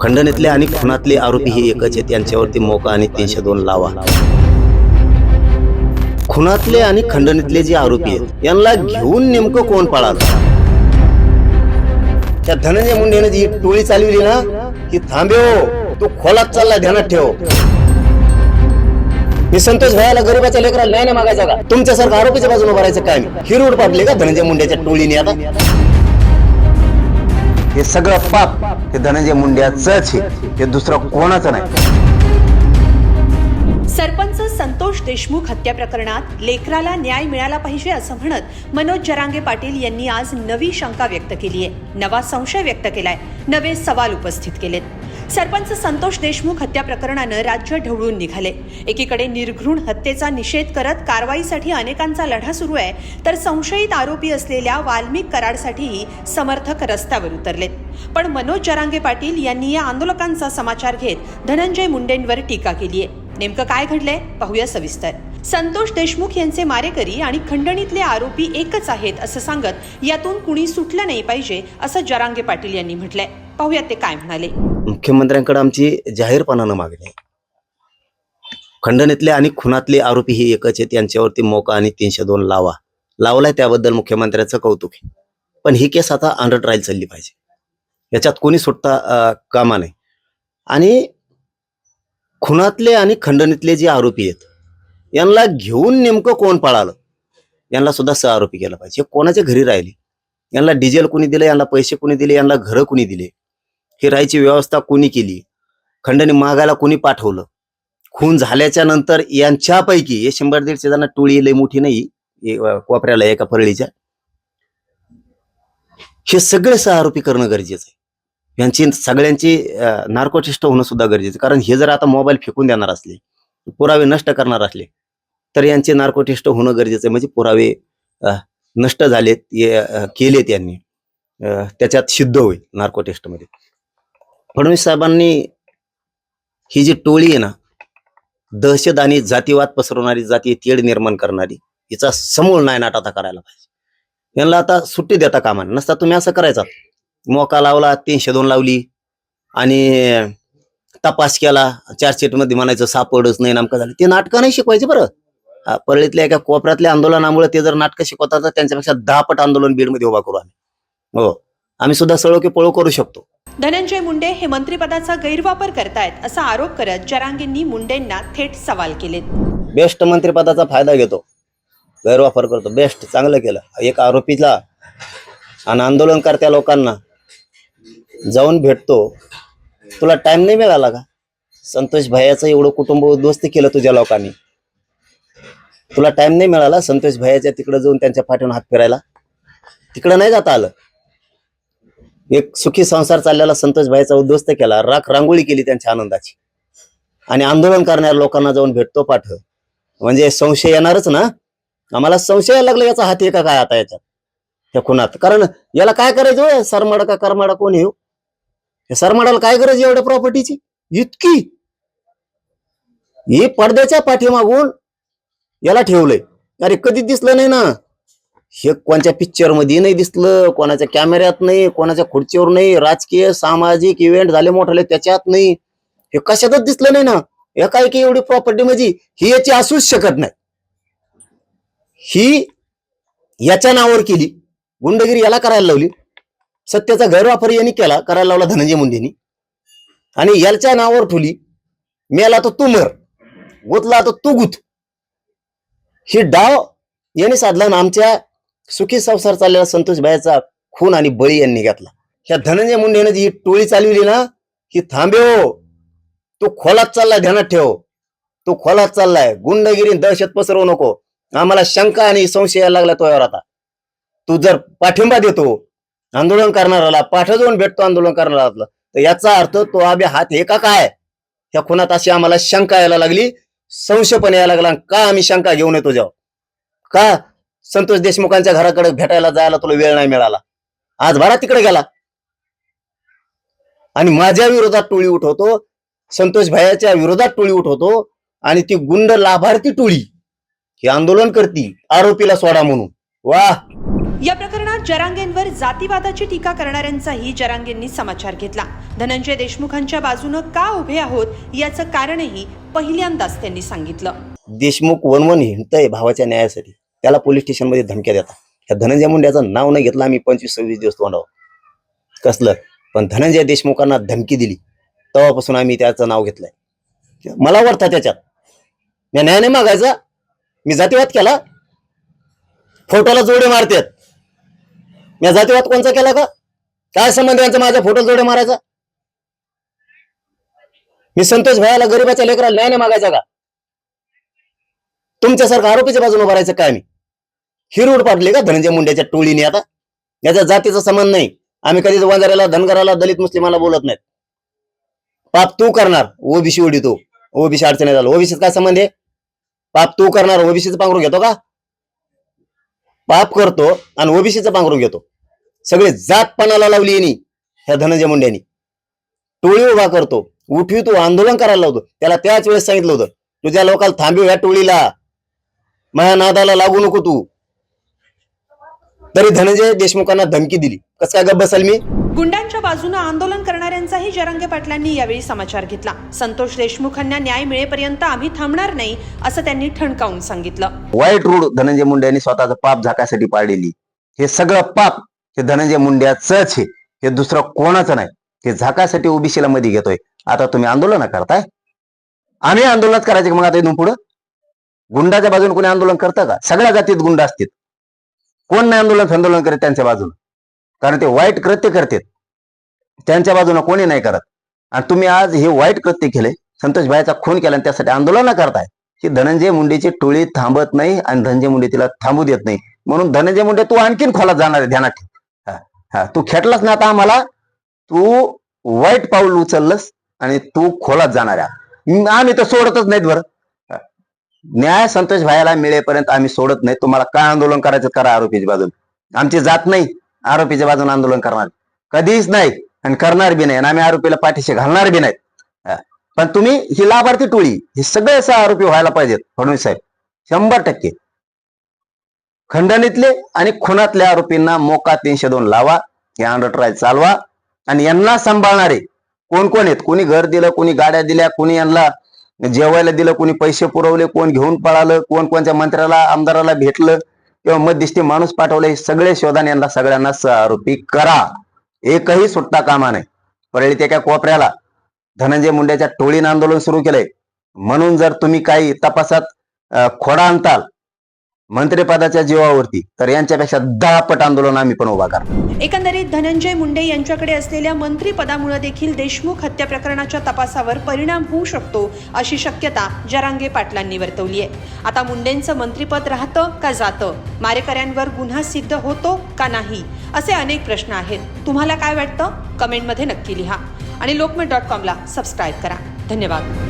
खंडणीतले आणि खुनातले आरोपी हे एकच आहेत. यांच्यावरती मोका आणि तीनशे दोन लावा. खुनातले आणि खंडणीतले जे आरोपी आहेत यांना घेऊन नेमकं कोण पळालं? त्या धनंजय मुंडेने जी टोळी चालवली ना की थांबे हो तू खोलात चालला ध्यानात ठेव. मी संतोष भायाला गरीबाच्या लेकराला न्याय नाही मागायचा का? तुमच्यासारखं आरोपीच्या बाजूने भरायचं काय? मी हिरोड पाडले का धनंजय मुंड्याच्या टोळीने आता? हे सगळं पाप. हे धनंजय मुंड्याच आहे हे दुसरं कोणाचं नाही? सरपंच संतोष देशमुख हत्या प्रकरणात लेकराला न्याय मिळाला पाहिजे असं म्हणत मनोज जरांगे पाटील यांनी आज नवी शंका व्यक्त केली आहे नवा संशय व्यक्त केलाय. नवे सवाल उपस्थित केलेत. सरपंच संतोष देशमुख हत्या प्रकरणानं राज्य ढवळून निघाले. एकीकडे निर्घृण हत्येचा निषेध करत कारवाईसाठी अनेकांचा लढा सुरू आहे तर संशयित आरोपी असलेल्या वाल्मिक कराडसाठीही समर्थक रस्त्यावर उतरले पण मनोज जरांगे पाटील यांनी या आंदोलकांचा समाचार घेत धनंजय मुंडेंवर टीका केली आहे नेमकं काय घडलंय? पाहूया सविस्तर. संतोष देशमुख यांचे मारेकरी आणि खंडणीतले आरोपी एकच आहेत असं सांगत यातून कुणी सुटलं नाही पाहिजे असं जरांगे पाटील यांनी म्हटलंय. पाहूयात ते काय म्हणाले. मुख्यमंत्र्यांकडे आमची जाहीरपणानं मागणी आहे. खंडणीतले आणि खुनातले आरोपी हे एकच आहेत. यांच्यावरती मोका आणि तीनशे दोन लावा. लावलाय त्याबद्दल मुख्यमंत्र्यांचं कौतुक आहे. पण ही केस आता अंडर ट्रायल चालली पाहिजे. याच्यात कोणी सुटता कामा नाही आणि खुनातले आणि खंडणीतले जे आरोपी आहेत यांना घेऊन नेमकं कोण पळालं? यांना सुद्धा सह आरोपी केलं पाहिजे. कोणाच्या घरी राहिले? यांना डिझेल कुणी दिलं? यांना पैसे कुणी दिले? यांना घरं कुणी दिले? ही राहायची व्यवस्था कोणी केली? खंडणी मागायला कोणी पाठवलं? खून झाल्याच्यानंतर यांच्यापैकी हे शंभर दीडशे जण टोळी लय मोठी नाही हे, कोपऱ्याला एका परळीच्या. हे सगळे सह आरोपी करणं गरजेचं आहे. यांची सगळ्यांची नार्कोटिस्ट होणं सुद्धा गरजेचं कारण हे जर आता मोबाईल फेकून देणार असले पुरावे नष्ट करणार असले तर यांचे नार्कोटिस्ट होणं गरजेचं आहे. म्हणजे पुरावे नष्ट झालेत केलेत यांनी. त्याच्यात सिद्ध होईल नार्कोटेस्टमध्ये. फडणवीस साहेबांनी ही जी टोळी आहे ना दहशत आणि जातीवाद पसरवणारी जाती तेढ निर्माण करणारी हिचा समूळ नायनाट आता करायला पाहिजे. यांना आता सुट्टी देता कामा नसता तुम्ही असं करायचा. मोका लावला तीनशे दोन लावली आणि तपास केला चार्जशीटमध्ये म्हणायचं सापडच नाही नामकं झालं. ते नाटकं नाही शिकवायचे बरं. हा, परळीतल्या एका कोपऱ्यातल्या आंदोलनामुळे ते जर नाटकं शिकवतात तर त्यांच्यापेक्षा दहा पट आंदोलन बीडमध्ये उभा करू आम्ही. हो आम्ही सुद्धा सळो की पळो करू शकतो. धनंजय मुंडे हे मंत्रिपदाचा गैरवापर करतायत असा आरोप करत जरांगींनी मुंडेंना थेट सवाल केलेत. बेस्ट मंत्रिपदाचा फायदा घेतो. गैरवापर करतो. बेस्ट चांगलं केलं. एक आरोपीला आणि आंदोलनकर्त्या लोकांना जाऊन भेटतो. तुला टाइम नाही मिळाला का? संतोष भैयाचं एवढं कुटुंब उद्ध्वस्त केलं तुझ्या लोकांनी. तुला टाइम नाही मिळाला संतोष भैयाच्या तिकडे जाऊन त्यांच्या पाठीवर हात फिरायला? तिकडं नाही जाता आलं. एक सुखी संसार चाललेला संतोष भाईचा उद्ध्वस्त केला राख रांगोळी केली त्यांच्या आनंदाची. आणि आंदोलन करणाऱ्या लोकांना जाऊन भेटतो पाठ. म्हणजे संशय येणारच ना? आम्हाला संशय लागला याचा हात का काय आता याच्यात? त्या खुनात. कारण याला काय करायचं होय? सरमाडा का करमाडा कोण येऊ हे? हो? सरमाडाला काय गरज एवढ्या प्रॉपर्टीची इतकी. ही पडद्याच्या पाठीमागून याला ठेवलंय. अरे कधी दिसलं नाही ना? हे कोणत्या पिक्चरमध्ये नाही दिसलं कोणाच्या कॅमेऱ्यात नाही कोणाच्या खुर्चीवर नाही राजकीय सामाजिक इव्हेंट झाले मोठाले त्याच्यात नाही. हे कशातच दिसलं नाही ना. एकाएकी एवढी प्रॉपर्टी म्हणजे ही याची असूच शकत नाही. ही याच्या नावावर केली. गुंडगिरी याला करायला लावली. सत्याचा गैरवापर यांनी केला करायला लावला धनंजय मुंडेनी. आणि याच्या नावावर ठेवली. मेला तर तू मर गुतला तर तू गुत ही डाव यांनी साधला ना आमच्या सुखी संसार चाललेला संतोष भाईचा खून आणि बळी यांनी घेतला. ह्या धनंजय मुंडेनं जी टोळी चालवली ना ही थांबे हो. तो खोलात चाललाय ध्यानात ठेव. तो खोलात चाललाय. गुंडगिरी दहशत पसरवू नको. आम्हाला शंका आणि संशय यायला लागला तोयावर आता. तू जर पाठिंबा देतो आंदोलन करणाऱ्याला पाठ जाऊन भेटतो आंदोलन करणाऱ्याला तर याचा अर्थ तो आबे हात हे का काय? त्या खुनात अशी आम्हाला शंका यायला लागली संशय पण यायला लागला का आम्ही शंका घेऊन येतो जेव्हा? का? संतोष देशमुखांच्या घराकडे भेटायला जायला तुला वेळ नाही मिळाला. आज भरा तिकडे गेला. आणि माझ्या विरोधात टोळी उठवतो संतोष भैयाच्या विरोधात टोळी उठवतो आणि ती गुंड लाभार्थी टोळी ही आंदोलन करती आरोपीला सोडा म्हणून. वा! या प्रकरणात जरांगेंवर जातीवादाची टीका करणाऱ्यांचाही जरांगेंनी समाचार घेतला. धनंजय देशमुखांच्या बाजूनं का उभे आहोत याचं कारणही पहिल्यांदाच त्यांनी सांगितलं. देशमुख वनवन हिंडतंय भावाच्या न्यायासाठी. त्याला पोलीस स्टेशनमध्ये धमक्या देतात. त्या धनंजय मुंड्याचं नाव नाही घेतलं आम्ही पंचवीस सव्वीस दिवस तोंडावर. कसलं? पण धनंजय देशमुखांना धमकी दिली. तेव्हापासून आम्ही त्याचं नाव घेतलंय. मला वाटतं त्याच्यात. मी न्याय नाही मागायचा. मी जातीवाद केला. फोटोला जोडे मारतात. मी जातीवाद कोणचा केला का? काय संबंध यांचा माझ्या फोटोला जोडे मारायचा? मी संतोष भायाला गरीबाच्या लेकराला न्याय नाही मागायचा का? तुमच्यासारखं आरोपीच्या बाजूने भरायचं काय मी? हिरोड पाडले का धनंजय मुंड्याच्या टोळीने आता? याचा जातीचा संबंध नाही. आम्ही कधीच वंजाऱ्याला धनगराला दलित मुस्लिमाला बोलत नाहीत. पाप तू करणार ओबीसी उडीतो ओबीसी अडचणी झालं ओबीसीत काय संबंध आहे? पाप तू करणार ओबीसीचं पांघरून घेतो का? पाप करतो आणि ओबीसीचं पांघरून घेतो. सगळे जातपणाला लावली यांनी ह्या धनंजय मुंड्यांनी टोळी उभा करतो. उठवितो आंदोलन करायला लावतो. त्याला त्याच वेळेस सांगितलं होतं. तुझ्या लोकांना थांबव ह्या टोळीला. माझ्या नादाला लागू नको तू. तरी धनंजय देशमुखांना धमकी दिली. कस काय गप्प बसल मी? गुंडांच्या बाजूनं आंदोलन करणाऱ्यांचाही जरांगे पाटलांनी यावेळी समाचार घेतला. संतोष देशमुखांना न्याय मिळेपर्यंत आम्ही थांबणार नाही असं त्यांनी ठणकावून सांगितलं. वाईट रूढ धनंजय मुंडे यांनी स्वतःचं पाप झाकासाठी पाडलेली हे सगळं पाप हे धनंजय मुंड्याच आहे. हे दुसरं कोणाचं नाही. हे झाकासाठी ओबीसीला मध्ये घेतोय. आता तुम्ही आंदोलन करताय. आम्ही आंदोलन करायचे मग आता इथून पुढं? गुंडाच्या बाजूने कोणी आंदोलन करतं का? सगळ्या जातीत गुंड असतील. कोण नाही आंदोलन आंदोलन करत त्यांच्या बाजूने? कारण ते वाईट कृत्य करतात. त्यांच्या बाजूने कोणी नाही करत. आणि तुम्ही आज हे वाईट कृत्य केले संतोष भाईचा खून केला आणि त्यासाठी आंदोलन करताय. की धनंजय मुंडेची टोळी थांबत नाही आणि धनंजय मुंडे तिला थांबू देत नाही. म्हणून धनंजय मुंडे तू आणखीन खोलात जाणार आहे ध्यानात ठेव. हा, हा. तू खेटलास ना आता आम्हाला? तू वाईट पाऊल उचललंस आणि तू खोलात जाणार आहे. आम्ही तर सोडतच नाहीत बरं. न्याय संतोष भायला मिळेपर्यंत आम्ही सोडत नाही. तुम्हाला काय आंदोलन करायचं करा आरोपीच्या बाजून. आमची जात नाही आरोपीच्या बाजून आंदोलन करणार. कधीच नाही आणि करणार बी नाही आणि आम्ही आरोपीला पाठीशी घालणार बी नाहीत. पण तुम्ही ही लाभार्थी टोळी हे सगळे असं आरोपी व्हायला पाहिजेत फडणवीस साहेब. शंभर टक्के. खंडणीतले आणि खुनातल्या आरोपींना मोका तीनशे दोन लावा हे अंडर ट्रायल चालवा. आणि यांना सांभाळणारे कोण कोण आहेत? कोणी घर दिलं कोणी गाड्या दिल्या कोणी यांना जेवायला दिलं कोणी पैसे पुरवले कोण घेऊन पळालं कोण कोणत्या मंत्र्याला आमदाराला भेटलं किंवा मध्यस्थी माणूस पाठवले सगळे शोधाने यांना सगळ्यांना आरोपी करा. एकही सुट्टा कामा नाही परळी त्या कोपऱ्याला धनंजय मुंड्याच्या टोळीनं आंदोलन सुरू केलंय. म्हणून जर तुम्ही काही तपासात खोडा आणताल मंत्रिपदाच्या जीवावरती तर यांच्यापेक्षा दहा पट आंदोलन आम्ही पण उभा करणार. एकंदरीत धनंजय मुंडे यांच्याकडे असलेल्या मंत्रिपदामुळे देखील देशमुख हत्या प्रकरणाच्या तपासावर परिणाम होऊ शकतो अशी शक्यता जरांगे पाटलांनी वर्तवली आहे आता मुंडेंचं मंत्रिपद राहतं का जातं? मारेकऱ्यांवर गुन्हा सिद्ध होतो का नाही? असे अनेक प्रश्न आहेत. तुम्हाला काय वाटतं? कमेंटमध्ये नक्की लिहा. आणि लोकमत डॉट कॉमला सबस्क्राईब करा. धन्यवाद.